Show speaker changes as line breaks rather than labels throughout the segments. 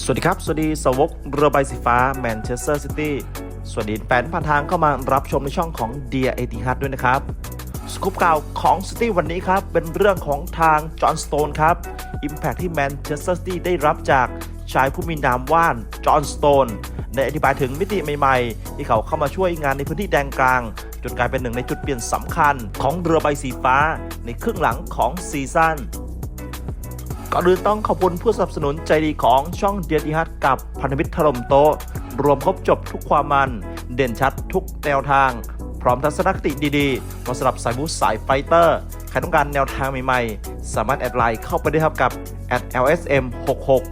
สวัสดีครับ สวัสดีสวกเรือใบสีฟ้าแมนเชสเตอร์ซิตี้ สวัสดีแฟนผ่านทางเข้ามารับชมในช่องของเดียเอติฮัดด้วยนะครับ สกูปข่าวของซิตี้วันนี้ครับ เป็นเรื่องของทางจอห์นสโตนครับ อิมแพคที่แมนเชสเตอร์ซิตี้ได้รับจากชายผู้มีนามว่านจอห์นสโตนได้อธิบายถึงมิติใหม่ๆ ที่เขาเข้ามาช่วยงานในพื้นที่แดนกลาง จนกลายเป็นหนึ่งในจุดเปลี่ยนสำคัญของเรือใบสีฟ้าในครึ่งหลังของซีซั่น ก่อนอื่นต้องขอบคุณผู้สนับสนุนใจดีของช่องเดียดีฮัทกับพันธมิตรถล่มโตะรวมครบจบทุกความมัน เด่นชัดทุกแนวทาง พร้อมทัศนคติดีๆมาสำหรับสายบูสายไฟเตอร์ใครต้องการแนวทางใหม่ๆ สามารถแอดไลน์เข้าไปได้ครับกับ @lsm66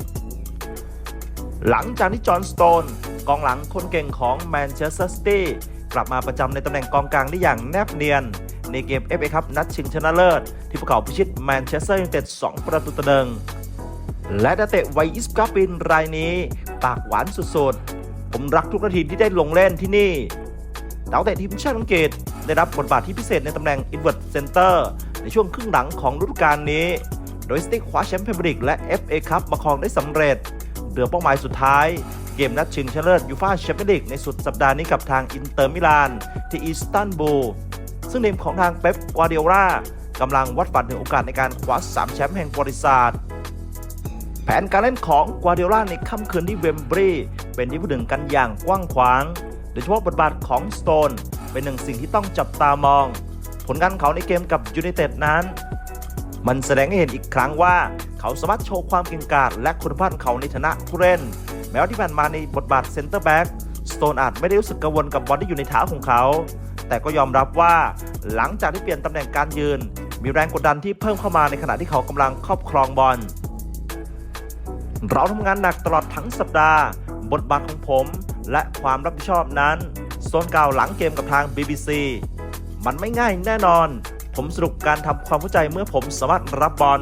หลังจากที่จอห์นสโตนกองหลังคนเก่งของแมนเชสเตอร์ซิตี้กลับมาประจำในตำแหน่งกองกลางได้อย่างแนบเนียน ในเกม FA ครับนัดชิงชนะเลิศ ที่พวกเขาพิชิตแมนเชสเตอร์ยูไนเต็ด2ประตูต่อหนึ่งและนักเตะวัย 29 ปีรายนี้ ปากหวานสุดๆ ผมรักทุกนาทีที่ได้ลงเล่นที่นี่ดาวเตะทีมชาติอังกฤษได้รับบทบาทที่พิเศษในตำแหน่ง Inward Center ในช่วงครึ่งหลังของฤดูกาลนี้ โดยสติ๊กคว้าแชมป์พรีเมียร์ลีกและ FA คัพมาครองได้สำเร็จเดือเป้าหมายสุดท้าย เกมนัดชิงชนะเลิศยูฟ่าแชมเปี้ยนลีกในสุดสัปดาห์นี้กับทางอินเตอร์มิลาน ที่อิสตันบูล ซึ่งทีมของทางเป๊ปกวาเดียร่ากำลังวัดฝันถึงโอกาสในการคว้า3แชมป์แห่งประวัติศาสตร์แผนการเล่นของกวาเดียร่าในค่ำคืนที่เวมบรีเป็นที่พูดถึงกันอย่างกว้างขวาง โดยเฉพาะบทบาทของสโตน เป็นหนึ่งสิ่งที่ต้องจับตามอง ผลงานเขาในเกมกับยูไนเต็ดนั้น มันแสดงให้เห็นอีกครั้งว่าเขาสามารถโชว์ความเก่งกาจและคุณภาพเขาในฐานะผู้เล่น แม้ว่าที่ผ่านมาในบทบาทเซนเตอร์แบ็กสโตนอาจไม่ได้รู้สึกกังวลกับบอลที่อยู่ในเท้าของเขา แต่ก็ยอมรับว่าหลังจากที่เปลี่ยนตำแหน่งการยืน มีแรงกดดันที่เพิ่มเข้ามาในขณะที่เขากำลังครอบครองบอลเราทำงานหนักตลอดทั้งสัปดาห์ บทบาทของผม และความรับผิดชอบนั้นโซนกล่าวหลังเกมกับทาง BBC มันไม่ง่ายแน่นอน ผมสรุปการทำความเข้าใจเมื่อผมสามารถรับบอล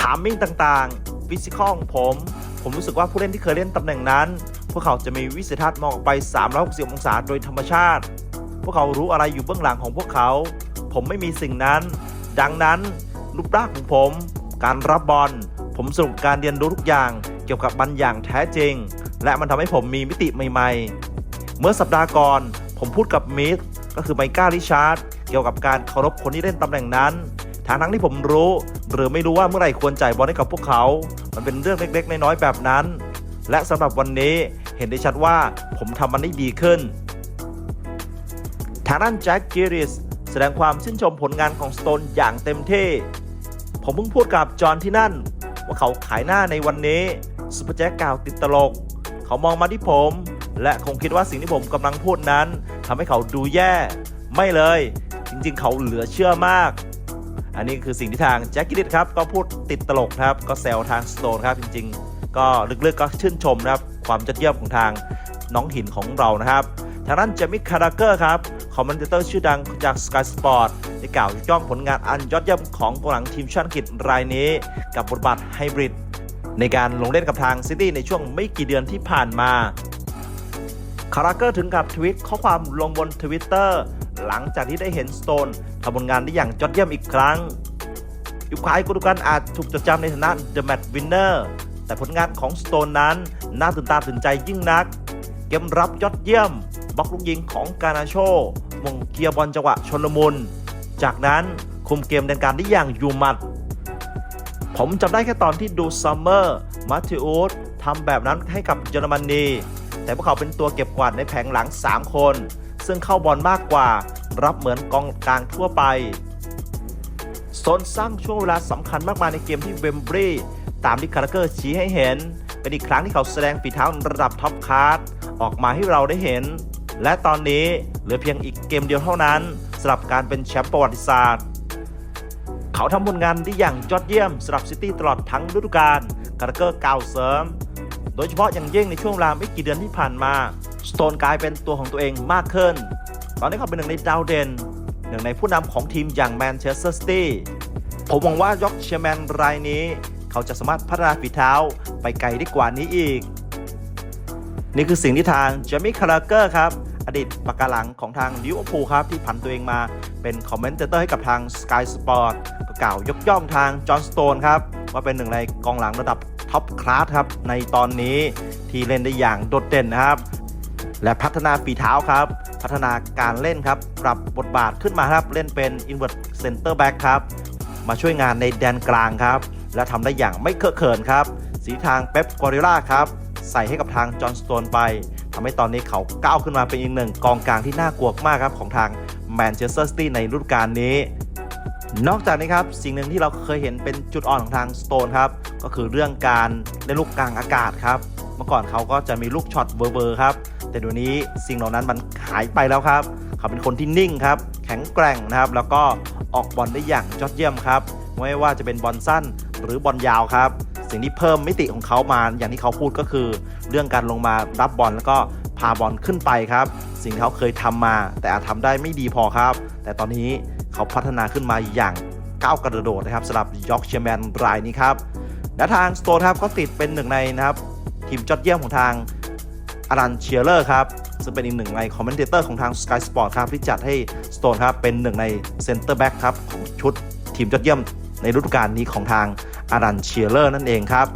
ถามมิ่งต่างๆ ฟิสิกอลของผม ผมรู้สึกว่าผู้เล่นที่เคยเล่นตำแหน่งนั้น พวกเขาจะมีวิสัยทัศน์มองออกไป 360 องศาโดยธรรมชาติ พวกเขารู้อะไรอยู่เบื้องหลังของพวกเขา ผมไม่มีสิ่งนั้น ดังนั้นรูปร่างของผม การรับบอล ผมสรุปการเรียนรู้ทุกอย่างเกี่ยวกับมันอย่างแท้จริง และมันทำให้ผมมีมิติใหม่ๆ เมื่อสัปดาห์ก่อน ผมพูดกับมิธก็คือไมก้าริชาร์ดเกี่ยวกับการเคารพคนที่เล่นตำแหน่งนั้นทางทั้งที่ผมรู้ หรือไม่รู้ว่าเมื่อไหร่ควรจ่ายบอลให้กับพวกเขา มันเป็นเรื่องเล็กๆ น้อยๆแบบนั้น และสำหรับวันนี้เห็นได้ชัดว่าผมทำมันได้ดีขึ้น ทางด้านแจ็คกิริสแสดงความชื่นชมผลงานของสโตนอย่างเต็มที่ ผมเพิ่งพูดกับจอห์นที่นั่น ว่าเขาขายหน้าในวันนี้ซูเปอร์แจ็คกล่าวติดตลก เขามองมาที่ผม และคงคิดว่าสิ่งที่ผมกำลังพูดนั้นทำให้เขาดูแย่ ไม่เลย จริงๆ เขาเหลือเชื่อมาก อันนี้คือสิ่งที่ทางแจ็คกิริสครับก็พูดติดตลกครับ ก็แซวทางสโตนครับจริง ๆ ก็ลึกๆก็ชื่นชมนะครับความยอดเยี่ยมของทางน้องหินของเรานะครับทางด้านเจมิคคาราเกอร์ครับ คอมเมนเตอร์ชื่อดังจาก Sky Sport ได้กล่าวยกย่องผลงานอันยอดเยี่ยมของกองหลังทีมชาติอังกฤษรายนี้ กับบทบาทไฮบริดในการลงเล่นกับทางซิตี้ในช่วงไม่กี่เดือนที่ผ่านมา คาราเกอร์ถึงกับทวิตข้อความลงบนทวิตเตอร์หลังจากที่ได้เห็นสโตนทำผลงานได้อย่างยอดเยี่ยมอีกครั้งยุคขายกุลกันอาจถูกจดจำในฐานะ The Match Winner แต่ผลงานของสโตนนั้นน่าตื่นตาตื่นใจยิ่งนัก เกมรับยอดเยี่ยมบล็อกลูกยิงของกานาโชมงเกียบอลจังหวะชนลมุน จากนั้นคุมเกมเดินการได้อย่างอยู่หมัด ผมจำได้แค่ตอนที่ดูซัมเมอร์มาธิอุสทำแบบนั้นให้กับเยอรมนี แต่พวกเขาเป็นตัวเก็บกวาดในแผงหลัง 3 คน ซึ่งเข้าบอลมากกว่า รับเหมือนกองกลางทั่วไปโซนสร้างช่วงเวลาสำคัญมากมายในเกมที่เวมบรีตามที่คาราเกอร์ชี้ให้เห็น เป็นอีกครั้งที่เขาแสดงฝีเท้าระดับท็อปคลาส ออกมาให้เราได้เห็น และตอนนี้เหลือเพียงอีกเกมเดียวเท่านั้นสำหรับการเป็นแชมป์ประวัติศาสตร์ เขาทำผลงานได้อย่างยอดเยี่ยมสำหรับซิตี้ตลอดทั้งฤดูกาลคาราเกอร์กล่าวเสริม โดยเฉพาะอย่างยิ่งในช่วงเวลาไม่กี่เดือนที่ผ่านมาสโตนกลายเป็นตัวของตัวเองมากขึ้น ตอนนี้เขาเป็นหนึ่งในดาวเด่นหนึ่งในผู้นำของทีมอย่างแมนเชสเตอร์ซิตี้ผมหวังว่ายอกเชียร์แมนรายนี้ เขาจะสามารถพัฒนาฝีเท้าไปไกลได้กว่านี้อีก นี่คือสิ่งที่ทางเจมี่คาราเกอร์ครับ อดีตปากกาหลังของทางลิเวอร์พูลครับ ที่ผันตัวเองมาเป็นคอมเมนเตอร์ให้กับทาง Sky Sport ก็กล่าวยกย่องทางจอห์นสโตนครับ ว่าเป็นหนึ่งในกองหลังระดับท็อปคลาสครับ ในตอนนี้ที่เล่นได้อย่างโดดเด่นนะครับ และพัฒนาฝีเท้าครับ พัฒนาการเล่นครับ ปรับบทบาทขึ้นมาครับ เล่นเป็น invert center back ครับ มาช่วยงานในแดนกลางครับ และทำได้อย่างไม่เคอะเขินครับ สีทางเป๊ปกอริล่าครับ ใส่ให้กับทางจอห์นสโตนไปทำให้ตอนนี้เขาก้าวขึ้นมาเป็นอีกหนึ่งกองกลางที่น่ากลัวมากครับของทางแมนเชสเตอร์ซิตี้ในฤดูกาลนี้ นอกจากนี้ครับ สิ่งหนึ่งที่เราเคยเห็นเป็นจุดอ่อนของทางสโตนครับ ก็คือเรื่องการเล่นลูกกลางอากาศครับ เมื่อก่อนเขาก็จะมีลูกช็อตเบอร์เบอร์ครับ แต่เดี๋ยวนี้สิ่งเหล่านั้นมันหายไปแล้วครับ เขาเป็นคนที่นิ่งครับ แข็งแกร่งนะครับ แล้วก็ออกบอลได้อย่างยอดเยี่ยมครับ ไม่ว่าจะเป็นบอลสั้นหรือบอลยาวครับ สิ่งที่เพิ่มมิติของเขามา อย่างที่เขาพูดก็คือ เรื่องการลงมารับบอลแล้วก็พาบอลขึ้นไปครับ สิ่งที่เขาเคยทำมา แต่อาจทำได้ไม่ดีพอครับ แต่ตอนนี้เขาพัฒนาขึ้นมาอย่างก้าวกระโดดนะครับสำหรับยอร์กเชียร์แมนรายนี้ครับและทางสโตนครับก็ติดเป็นหนึ่งในนะครับทีมยอดเยี่ยมของทางอารันเชียร์เลอร์ครับซึ่งเป็นอีกหนึ่งในคอมเมนเตอร์ของทาง Sky Sport ครับที่จัดให้สโตนครับเป็นหนึ่งในเซนเตอร์แบ็กครับของชุดทีมยอดเยี่ยมในฤดูกาลนี้ของทาง อารันเชียเลอร์นั่นเองครับ